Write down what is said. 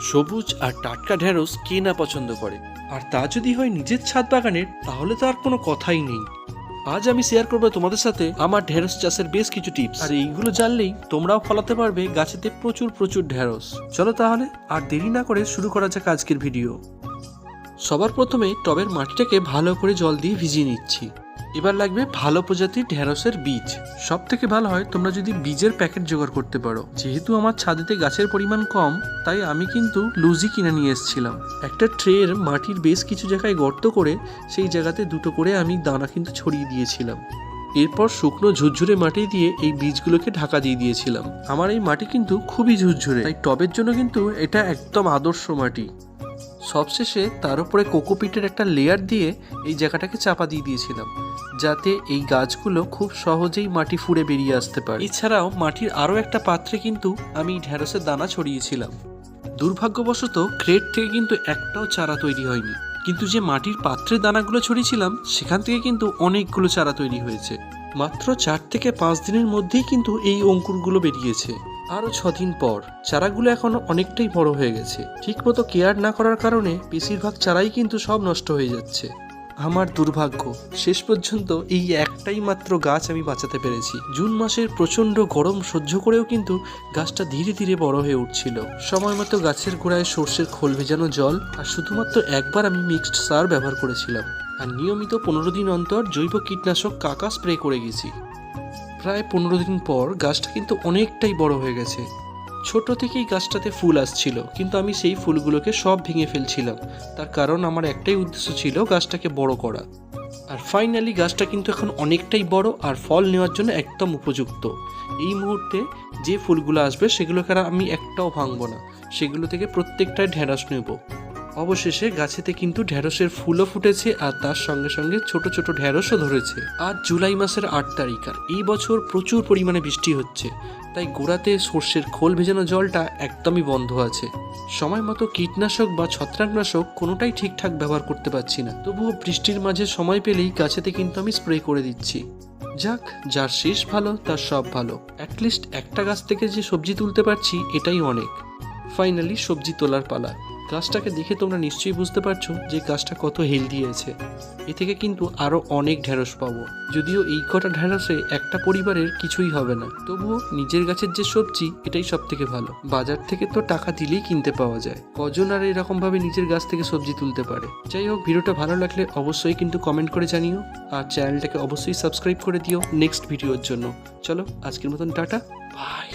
সবুজ আর টাটকা ঢেঁড়স কে না পছন্দ করে? আর তা যদি হয় নিজের ছাদ বাগানের, তাহলে তো আর কোনো কথাই নেই। আজ আমি শেয়ার করব তোমাদের সাথে আমার ঢেঁড়স চাষের বেশ কিছু টিপস। আর এইগুলো জানলেই তোমরাও ফলাতে পারবে গাছেতে প্রচুর প্রচুর ঢেঁড়স। চলো তাহলে আর দেরি না করে শুরু করা যাক আজকের ভিডিও। সবার প্রথমে টবের মাটিটাকে ভালো করে জল দিয়ে ভিজিয়ে নিচ্ছি। এবার লাগবে ভালো প্রজাতির ঢেঁড়সের বীজ। সব থেকে ভালো হয় তোমরা যদি বীজের প্যাকেট জোগাড় করতে পারো। যেহেতু আমার ছাদেতে গাছের পরিমাণ কম, তাই আমি কিন্তু লুজি কিনে নিয়ে এসেছিলাম। একটা ট্রের মাটির বেশ কিছু জায়গায় গর্ত করে সেই জায়গাতে দুটো করে আমি দানা কিন্তু ছড়িয়ে দিয়েছিলাম। এরপর শুকনো ঝুরঝুরে মাটি দিয়ে এই বীজগুলোকে ঢাকা দিয়ে দিয়েছিলাম। আমার এই মাটি কিন্তু খুবই ঝুরঝুরে, তাই টবের জন্য কিন্তু এটা একদম আদর্শ মাটি। সবশেষে তার উপরে কোকোপিটের একটা লেয়ার দিয়ে এই জায়গাটাকে চাপা দিয়ে দিয়েছিলাম। যাতে এই গাছগুলো খুব সহজেই মাটি ফুঁড়ে বেরিয়ে আসতে পারে। এছাড়াও মাটির আরও একটা পাত্রে কিন্তু আমি ঢেঁড়সের দানা ছড়িয়েছিলাম। দুর্ভাগ্যবশত ক্রেট থেকে কিন্তু একটাও চারা তৈরি হয়নি। কিন্তু যে মাটির পাত্রের দানাগুলো ছড়িয়েছিলাম, সেখান থেকে কিন্তু অনেকগুলো চারা তৈরি হয়েছে। মাত্র চার থেকে পাঁচ দিনের মধ্যেই কিন্তু এই অঙ্কুরগুলো বেরিয়েছে। আরও ছদিন পর চারাগুলো এখন অনেকটাই বড় হয়ে গেছে। ঠিকমতো কেয়ার না করার কারণে বেশিরভাগ চারাই কিন্তু সব নষ্ট হয়ে যাচ্ছে। আমার দুর্ভাগ্য। শেষ পর্যন্ত এই একটাই মাত্র গাছ আমি বাঁচাতে পেরেছি। জুন মাসের প্রচণ্ড গরম সহ্য করেও কিন্তু গাছটা ধীরে ধীরে বড় হয়ে উঠছিল। সময় মতো গাছের গোড়ায় সর্ষের খোল ভেজানো জল আর শুধুমাত্র একবার আমি মিক্সড সার ব্যবহার করেছিলাম। আর নিয়মিত পনেরো দিন অন্তর জৈব কীটনাশক কাকা স্প্রে করে গেছি। প্রায় পনেরো দিন পর গাছটা কিন্তু অনেকটাই বড় হয়ে গেছে। ছোট থেকেই গাছটাতে ফুল আসছিল, কিন্তু আমি সেই ফুলগুলোকে সব ভেঙে ফেলছিলাম। তার কারণ আমার একটাই উদ্দেশ্য ছিল গাছটাকে বড় করা। আর ফাইনালি গাছটা কিন্তু এখন অনেকটাই বড় আর ফল নেওয়ার জন্য একদম উপযুক্ত। এই মুহূর্তে যে ফুলগুলো আসবে সেগুলোকে আর আমি একটাও ভাঙবো না। সেগুলো থেকে প্রত্যেকটাই ঢেঁড়স নেব। অবশেষে গাছেতে কিন্তু ঢেঁড়সের ফুলও ফুটেছে আর তার সঙ্গে সঙ্গে ছোট ছোট ঢেঁড়সও ধরেছে। আজ জুলাই মাসের আট তারিখ আর এই বছর প্রচুর পরিমাণে বৃষ্টি হচ্ছে, তাই গোড়াতে সর্ষের খোল ভেজানো জলটা একদমই বন্ধ আছে। সময় মতো কীটনাশক বা ছত্রাকনাশক কোনোটাই ঠিকঠাক ব্যবহার করতে পারছি না। তবুও বৃষ্টির মাঝে সময় পেলেই গাছেতে কিন্তু আমি স্প্রে করে দিচ্ছি। যাক, যার শেষ ভালো, তার সব ভালো। অ্যাটলিস্ট একটা গাছ থেকে যে সবজি তুলতে পারছি, এটাই অনেক। ফাইনালি সবজি তোলার পালা। গাছটাকে দেখে তোমরা নিশ্চয়ই বুঝতে পারছ যে গাছটা কত হেলদি আছে। এ থেকে কিন্তু আরও অনেক ঢেঁড়স পাবো। যদিও এই কটা ঢেঁড়সে একটা পরিবারের কিছুই হবে না। তবুও নিজের গাছের যে সবজি, এটাই সব থেকে ভালো। বাজার থেকে তো টাকা দিলেই কিনতে পাওয়া যায়। কজন আর এরকম ভাবে নিজের গাছ থেকে সবজি তুলতে পারে? যাই হোক, ভিডিওটা ভালো লাগলে অবশ্যই কিন্তু কমেন্ট করে জানিও। আর চ্যানেলটাকে অবশ্যই সাবস্ক্রাইব করে দিও নেক্সট ভিডিওর জন্য। চলো, আজকের মতন টাটা বাই